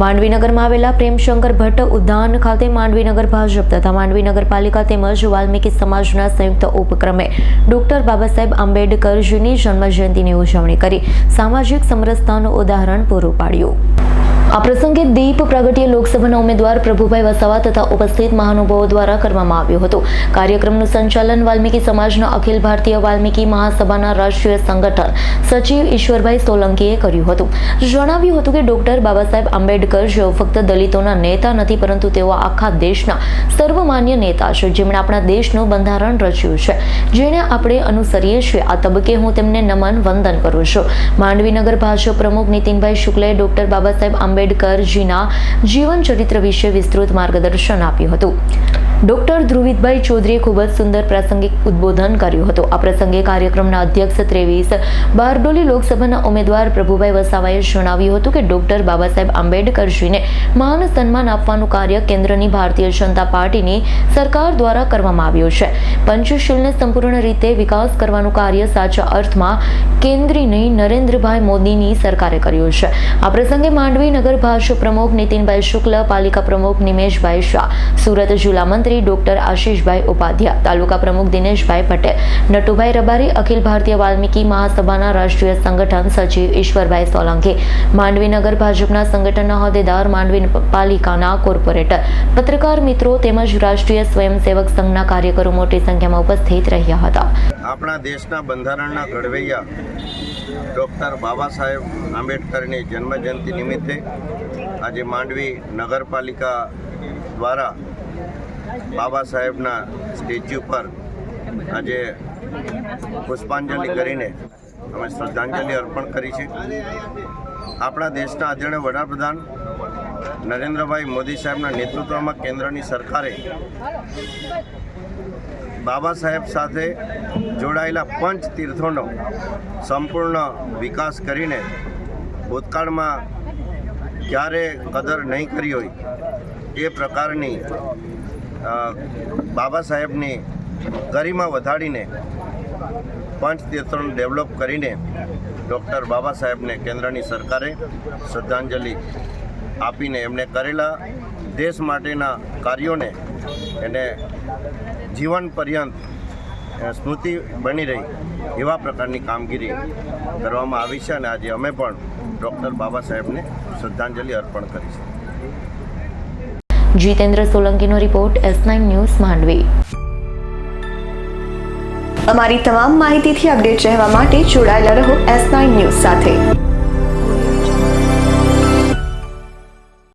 માંડવીનગરમાં આવેલા પ્રેમશંકર ભટ્ટ ઉદ્યાન ખાતે માંડવીનગર ભાજપ તથા માંડવી નગરપાલિકા તેમજ વાલ્મીકી સમાજના સંયુક્ત ઉપક્રમે ડોક્ટર બાબા સાહેબ આંબેડકરજીની જન્મજયંતિની ઉજવણી કરી સામાજિક સમરસતાનું ઉદાહરણ પૂરું પાડ્યું. આ પ્રસંગે દીપ પ્રાગટ્ય લોકસભાના ઉમેદવાર પ્રભુભાઈ વસાવા તથા ઉપસ્થિત મહાનુભાવો દ્વારા કરવામાં આવ્યું હતું. કાર્યક્રમનું સંચાલન વાલ્મીકી સમાજના અખિલ ભારતીય વાલ્મીકી મહાસભાના રાષ્ટ્રીય સંગઠન સચિવ ઈશ્વરભાઈ સોલંકીએ કર્યું હતું. જણાવ્યું હતું કે ડોક્ટર બાબા સાહેબ આંબેડકર જેઓ ફક્ત દલિતોના નેતા નથી, પરંતુ તેઓ આખા દેશના સર્વમાન્ય નેતા છે. જેમણે આપણા દેશનું બંધારણ રચ્યું છે. જેને આપણે અનુસરીએ છીએ. આ તબક્કે હું તેમને નમન વંદન કરું છું. માંડવીનગર ભાજપ પ્રમુખ નીતિનભાઈ શુક્લે ડોક્ટર બાબા સાહેબ આંબેડકરજીના જીવન વિશે વિસ્તૃત માર્ગદર્શન આપ્યું હતું. ડોક્ટર ધ્રુવિતભાઈ ચૌધરીએ ખૂબ જ સુંદર પ્રાસંગિક ઉદ્બોધન કર્યું હતું. આ પ્રસંગે કાર્યક્રમના અધ્યક્ષ ત્રેવીસ, બારડોલી લોકસભાના ઉમેદવાર પ્રભુભાઈ વસાવાએ જણાવ્યું હતું કે ડોક્ટર બાબા આંબેડકરજીને મહાન સન્માન આપવાનું કાર્ય કેન્દ્રની ભારતીય જનતા પાર્ટીની સરકાર દ્વારા કરવામાં આવ્યું છે. પંચશીલને સંપૂર્ણ રીતે વિકાસ કરવાનું કાર્ય સાચા અર્થમાં કેન્દ્રીની નરેન્દ્રભાઈ મોદીની સરકારે કર્યું છે. આ પ્રસંગે માંડવી નગર ભાજપ પ્રમુખ નીતિનભાઈ શુક્લ, પાલિકા પ્રમુખ નિમેશભાઈ શાહ, સુરત જિલ્લા મંત્રી ડોક્ટર આશીષભાઈ ઉપાધ્યાય તાલુકા પ્રમુખ દિનેશભાઈ પટેલ, નટુભાઈ રબારી, અખિલ ભારતીય વાલ્મીકી મહાસભાના રાષ્ટ્રીય સંગઠન સચિવ ઈશ્વરભાઈ સોલંકી, માંડવી નગર ભાજપના સંગઠનના હોદ્દેદાર, માંડવી પાલિકાના કોર્પોરેટર, પત્રકાર મિત્રો તેમજ રાષ્ટ્રીય સ્વયંસેવક સંઘના કાર્યકરો મોટી સંખ્યામાં ઉપસ્થિત રહ્યા હતા. આપણા દેશના બંધારણના ઘડવૈયા ડૉક્ટર બાબા સાહેબ આંબેડકરની જન્મજયંતિ નિમિત્તે આજે માંડવી નગરપાલિકા દ્વારા બાબા સાહેબના સ્ટેચ્યુ પર આજે પુષ્પાંજલિ કરીને અમે શ્રદ્ધાંજલિ અર્પણ કરી છે. આપણા દેશના આદરણીય વડાપ્રધાન નરેન્દ્રભાઈ મોદી સાહેબના નેતૃત્વમાં કેન્દ્રની સરકારે બાબા સાહેબ સાથે જોડાયેલા પંચ તીર્થોનો સંપૂર્ણ વિકાસ કરીને ભૂતકાળમાં ક્યારે કદર નહીં કરી હોય એ પ્રકારની બાબા સાહેબની ગરિમા વધારીને પંચ તીર્થોને ડેવલપ કરીને ડૉક્ટર બાબા સાહેબને કેન્દ્રની સરકારે શ્રદ્ધાંજલિ આપીને એમને કરેલા દેશ માટેના કાર્યોને એને જીવન પર્યંત સ્મૃતિ બની રહી એવા પ્રકારની કામગીરી કરવામાં આવી છે અને આજે અમે પણ ડૉક્ટર બાબા સાહેબને શ્રદ્ધાંજલિ અર્પણ કરી છે Jitendra સોલંકીનો report S nine news Mandvi. અમારી તમામ માહિતીથી અપડેટ રહેવા માટે જોડાયેલા રહો એસ નાઇન ન્યૂઝ સાથે.